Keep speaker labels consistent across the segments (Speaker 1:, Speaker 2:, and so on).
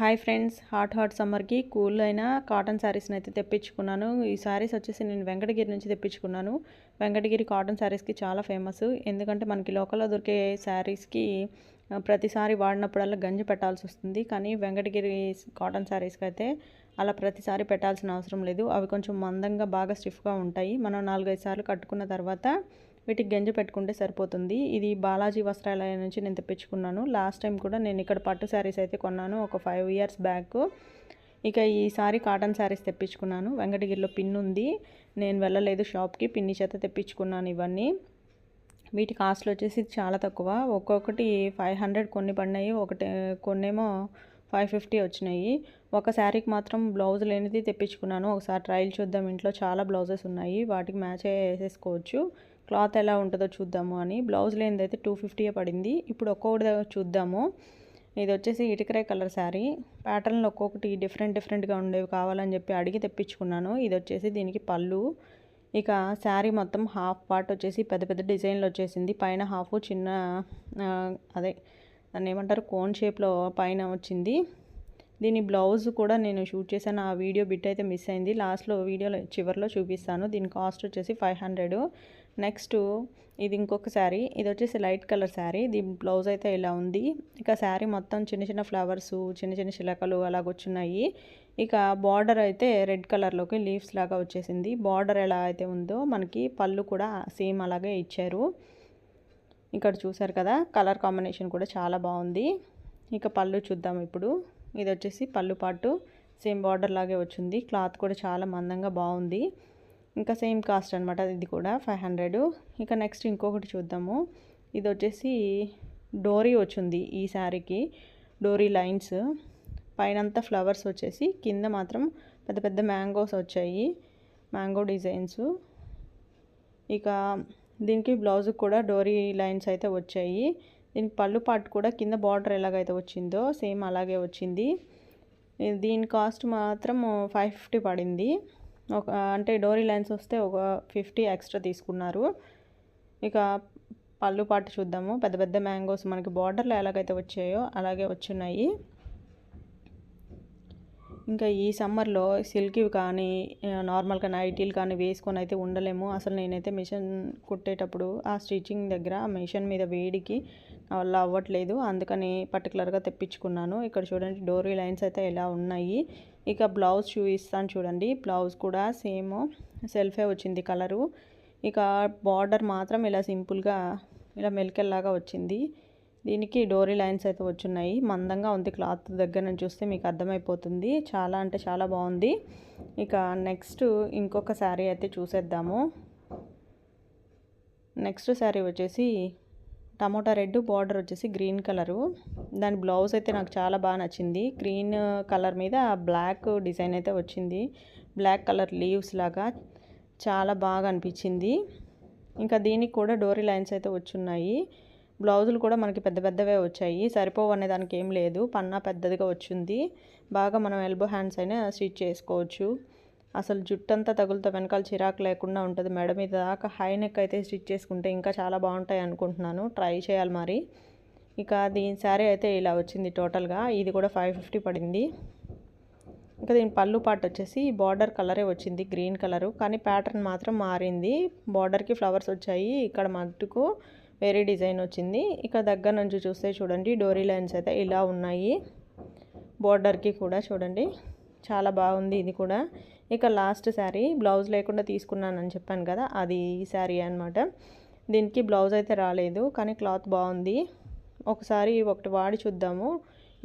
Speaker 1: Hi friends. Hot hot సమ్మర్కి cool అయిన cotton శారీస్ని అయితే తెప్పించుకున్నాను. ఈ శారీస్ వచ్చేసి నేను వెంకటగిరి నుంచి తెప్పించుకున్నాను. వెంకటగిరి కాటన్ శారీస్కి చాలా ఫేమస్. ఎందుకంటే మనకి లోకల్లో దొరికే శారీస్కి ప్రతిసారి వాడినప్పుడల్లా గంజి పెట్టాల్సి వస్తుంది. కానీ వెంకటగిరి కాటన్ శారీస్కి అయితే అలా ప్రతిసారి పెట్టాల్సిన అవసరం లేదు. అవి కొంచెం మందంగా బాగా స్టిఫ్గా ఉంటాయి. మనం నాలుగైదు సార్లు కట్టుకున్న తర్వాత వీటికి గంజి పెట్టుకుంటే సరిపోతుంది. ఇది బాలాజీ వస్త్రాలయం నుంచి నేను తెప్పించుకున్నాను. లాస్ట్ టైం కూడా నేను ఇక్కడ పట్టు శారీస్ అయితే కొన్నాను. ఒక ఫైవ్ ఇయర్స్ బ్యాక్ ఇక ఈసారి కాటన్ శారీస్ తెప్పించుకున్నాను. వెంకటగిరిలో పిన్ ఉంది. నేను వెళ్ళలేదు షాప్కి. పిన్ని చేత తెప్పించుకున్నాను ఇవన్నీ. వీటి కాస్ట్లు వచ్చేసి చాలా తక్కువ. ఒక్కొక్కటి ఫైవ్ హండ్రెడ్ కొన్ని పడినాయి. ఒకటి కొన్నేమో ఫైవ్ ఫిఫ్టీ వచ్చినాయి. ఒక శారీకి మాత్రం బ్లౌజ్ లేనిది తెప్పించుకున్నాను. ఒకసారి ట్రయల్ చూద్దాం. ఇంట్లో చాలా బ్లౌజెస్ ఉన్నాయి. వాటికి మ్యాచ్ వేసేసుకోవచ్చు క్లాత్ ఎలా ఉంటుందో చూద్దాము అని. బ్లౌజ్ లేనిదైతే టూ ఫిఫ్టీయే పడింది. ఇప్పుడు ఒక్కొక్కటి చూద్దాము. ఇది వచ్చేసి ఇటుకరే కలర్ శారీ. ప్యాటర్న్లు ఒక్కొక్కటి డిఫరెంట్ డిఫరెంట్గా ఉండేవి కావాలని చెప్పి అడిగి తెప్పించుకున్నాను. ఇది వచ్చేసి దీనికి పళ్ళు. ఇక శారీ మొత్తం హాఫ్ పార్ట్ వచ్చేసి పెద్ద పెద్ద డిజైన్లు వచ్చేసింది. పైన హాఫ్ చిన్న అదే దాన్ని ఏమంటారు? కోన్ షేప్లో పైన వచ్చింది. దీని బ్లౌజ్ కూడా నేను షూట్ చేశాను. ఆ వీడియో బిట్ అయితే మిస్ అయింది. లాస్ట్లో వీడియోలో చివరిలో చూపిస్తాను. దీని కాస్ట్ వచ్చేసి ఫైవ్ హండ్రెడ్ నెక్స్ట్ ఇది ఇంకొక శారీ. ఇది వచ్చేసి లైట్ కలర్ శారీ. దీని బ్లౌజ్ అయితే ఇలా ఉంది. ఇక శారీ మొత్తం చిన్న చిన్న ఫ్లవర్స్ చిన్న చిన్న చిలకలు అలాగొచ్చున్నాయి ఇక బార్డర్ అయితే రెడ్ కలర్లోకి లీవ్స్ లాగా వచ్చేసింది. బార్డర్ ఎలా అయితే ఉందో మనకి పళ్ళు కూడా సేమ్ అలాగే ఇచ్చారు. ఇక్కడ చూసారు కదా కలర్ కాంబినేషన్ కూడా చాలా బాగుంది. ఇక పళ్ళు చూద్దాం ఇప్పుడు. ఇది వచ్చేసి పళ్ళు పాటు సేమ్ బార్డర్ లాగే వచ్చింది. క్లాత్ కూడా చాలా మందంగా బాగుంది. ఇంకా సేమ్ కాస్ట్ అనమాట ఇది కూడా ఫైవ్ హండ్రెడ్. ఇక నెక్స్ట్ ఇంకొకటి చూద్దాము. ఇది వచ్చేసి డోరీ వచ్చింది ఈ శారీకి డోరీ లైన్స్. పైనంతా ఫ్లవర్స్ వచ్చేసి కింద మాత్రం పెద్ద పెద్ద మ్యాంగోస్ వచ్చాయి మ్యాంగో డిజైన్స్. ఇక దీనికి బ్లౌజ్కి కూడా డోరీ లైన్స్ అయితే వచ్చాయి. దీనికి పళ్ళు పాటు కూడా కింద బార్డర్ ఎలాగైతే వచ్చిందో సేమ్ అలాగే వచ్చింది. దీని కాస్ట్ మాత్రం ఫైవ్ ఫిఫ్టీ పడింది. ఒక అంటే డోరీ లైన్స్ వస్తే ఒక ఫిఫ్టీ ఎక్స్ట్రా తీసుకున్నారు. ఇక పళ్ళు పాటు చూద్దాము. పెద్ద పెద్ద మ్యాంగోస్ మనకి బార్డర్లో ఎలాగైతే వచ్చాయో అలాగే వచ్చున్నాయి. ఇంకా ఈ సమ్మర్లో సిల్క్ కానీ నార్మల్గా నైటీలు కానీ వేసుకొని అయితే ఉండలేము. అసలు నేనైతే మిషన్ కుట్టేటప్పుడు ఆ స్టిచ్చింగ్ దగ్గర ఆ మిషన్ మీద వేడికి వల్ల అవ్వట్లేదు. అందుకని పర్టికులర్గా తెప్పించుకున్నాను. ఇక్కడ చూడండి డోరీ లైన్స్ అయితే ఎలా ఉన్నాయి. ఇక బ్లౌజ్ చూపిస్తాను చూడండి. బ్లౌజ్ కూడా సేమ్ సెల్ఫే వచ్చింది కలరు. ఇక బార్డర్ మాత్రం ఇలా సింపుల్గా ఇలా మెలికల్లాగా వచ్చింది. దీనికి డోరీ లైన్స్ అయితే వచ్చున్నాయి. మందంగా ఉంది క్లాత్ దగ్గర నుంచి చూస్తే మీకు అర్థమైపోతుంది. చాలా అంటే చాలా బాగుంది. ఇక నెక్స్ట్ ఇంకొక శారీ అయితే చూసేద్దాము. నెక్స్ట్ శారీ వచ్చేసి టమోటా రెడ్ బార్డర్ వచ్చేసి గ్రీన్ కలరు. దాని బ్లౌజ్ అయితే నాకు చాలా బాగా నచ్చింది. గ్రీన్ కలర్ మీద బ్లాక్ డిజైన్ అయితే వచ్చింది. బ్లాక్ కలర్ లీవ్స్ లాగా చాలా బాగా అనిపించింది. ఇంకా దీనికి కూడా డోరీ లైన్స్ అయితే వచ్చున్నాయి. బ్లౌజులు కూడా మనకి పెద్ద పెద్దవే వచ్చాయి. సరిపోవు అనే దానికి ఏం లేదు. పన్నా పెద్దదిగా వచ్చింది. బాగా మనం ఎల్బో హ్యాండ్స్ అయినా స్టిచ్ చేసుకోవచ్చు. అసలు జుట్టంతా తగులుతో వెనకాల చిరాకు లేకుండా ఉంటుంది. మెడ మీద దాకా హై నెక్ అయితే స్టిచ్ చేసుకుంటే ఇంకా చాలా బాగుంటాయి అనుకుంటున్నాను. ట్రై చేయాలి మరి. ఇక దీని శారీ అయితే ఇలా వచ్చింది టోటల్గా ఇది కూడా ఫైవ్ ఫిఫ్టీ పడింది. ఇంకా దీని పళ్ళు పాటు వచ్చేసి బార్డర్ కలరే వచ్చింది. గ్రీన్ కలరు కానీ ప్యాటర్న్ మాత్రం మారింది. బార్డర్కి ఫ్లవర్స్ వచ్చాయి. ఇక్కడ మట్టుకు వేరే డిజైన్ వచ్చింది. ఇక దగ్గర నుంచి చూస్తే చూడండి డోరీ లైన్స్ అయితే ఇలా ఉన్నాయి. బోర్డర్కి కూడా చూడండి చాలా బాగుంది ఇది కూడా. ఇక లాస్ట్ శారీ బ్లౌజ్ లేకుండా తీసుకున్నానని చెప్పాను కదా అది ఈ శారీ అనమాట దీనికి బ్లౌజ్ అయితే రాలేదు కానీ క్లాత్ బాగుంది. ఒకసారి ఒకటి వాడి చూద్దాము.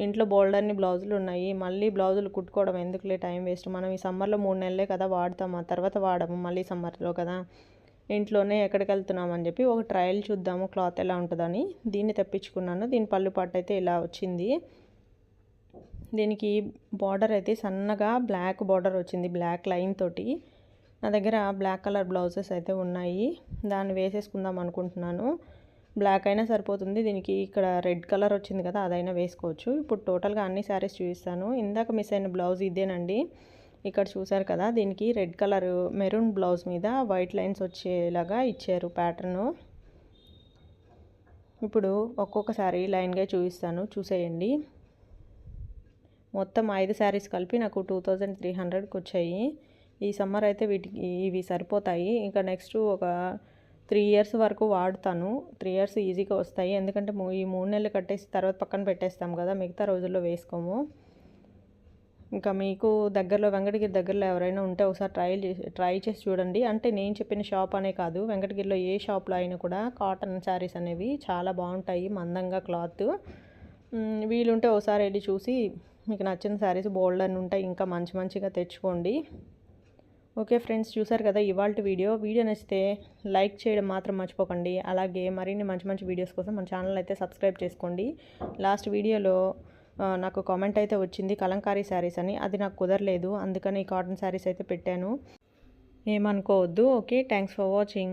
Speaker 1: ఇంట్లో బోల్డర్ని బ్లౌజులు ఉన్నాయి. మళ్ళీ బ్లౌజులు కుట్టుకోవడం ఎందుకులే టైం వేస్ట్ మనం ఈ సమ్మర్లో మూడు నెలలే కదా వాడతాము ఆ తర్వాత వాడము మళ్ళీ సమ్మర్లో కదా. ఇంట్లోనే ఎక్కడికి వెళ్తున్నామని చెప్పి ఒక ట్రయల్ చూద్దాము క్లాత్ ఎలా ఉంటుందని. దీన్ని తెప్పించుకున్నాను. దీని పళ్ళు పట్టు అయితే ఇలా వచ్చింది. దీనికి బార్డర్ అయితే సన్నగా బ్లాక్ బార్డర్ వచ్చింది బ్లాక్ లైన్ తోటి. నా దగ్గర బ్లాక్ కలర్ బ్లౌజెస్ అయితే ఉన్నాయి. దాన్ని వేసేసుకుందాం అనుకుంటున్నాను. బ్లాక్ అయినా సరిపోతుంది. దీనికి ఇక్కడ రెడ్ కలర్ వచ్చింది కదా అదైనా వేసుకోవచ్చు. ఇప్పుడు టోటల్గా అన్ని శారీస్ చూపిస్తాను. ఇందాక మిస్ అయిన బ్లౌజ్ ఇదేనండి. ఇక్కడ చూసారు కదా దీనికి రెడ్ కలర్ మెరూన్ బ్లౌజ్ మీద వైట్ లైన్స్ వచ్చేలాగా ఇచ్చారు ప్యాటర్ను. ఇప్పుడు ఒక్కొక్కసారి లైన్గా చూపిస్తాను చూసేయండి. మొత్తం ఐదు శారీస్ కలిపి నాకు టూ థౌజండ్ త్రీ హండ్రెడ్కి వచ్చాయి. ఈ సమ్మర్ అయితే వీటికి ఇవి సరిపోతాయి. ఇంకా నెక్స్ట్ ఒక త్రీ ఇయర్స్ వరకు వాడుతాను. త్రీ ఇయర్స్ ఈజీగా వస్తాయి. ఎందుకంటే మూ- ఈ మూడు నెలలు కట్టేసి తర్వాత పక్కన పెట్టేస్తాం కదా మిగతా రోజుల్లో వేసుకోము. ఇంకా మీకు దగ్గరలో వెంకటగిరి దగ్గరలో ఎవరైనా ఉంటే ఒకసారి ట్రై చేసి ట్రై చేసి చూడండి. అంటే నేను చెప్పిన షాప్ అనే కాదు వెంకటగిరిలో ఏ షాప్లో అయినా కూడా కాటన్ శారీస్ అనేవి చాలా బాగుంటాయి మందంగా క్లాత్. వీలుంటే ఒకసారి వెళ్ళి చూసి మీకు నచ్చిన శారీస్ బోల్డ్ అని ఉంటాయి ఇంకా మంచి మంచిగా తెచ్చుకోండి. ఓకే ఫ్రెండ్స్ చూసారు కదా ఇవాళ వీడియో. వీడియో నచ్చితే లైక్ చేయడం మాత్రం మర్చిపోకండి. అలాగే మరిన్ని మంచి మంచి వీడియోస్ కోసం మన ఛానల్ అయితే సబ్స్క్రైబ్ చేసుకోండి. లాస్ట్ వీడియోలో నాకు కామెంట్ అయితే వచ్చింది కలంకారీ శారీస్ అని. అది నాకు కుదరలేదు అందుకని ఈ కాటన్ శారీస్ అయితే పెట్టాను. ఏమనుకోవద్దు ఓకే? Thanks for watching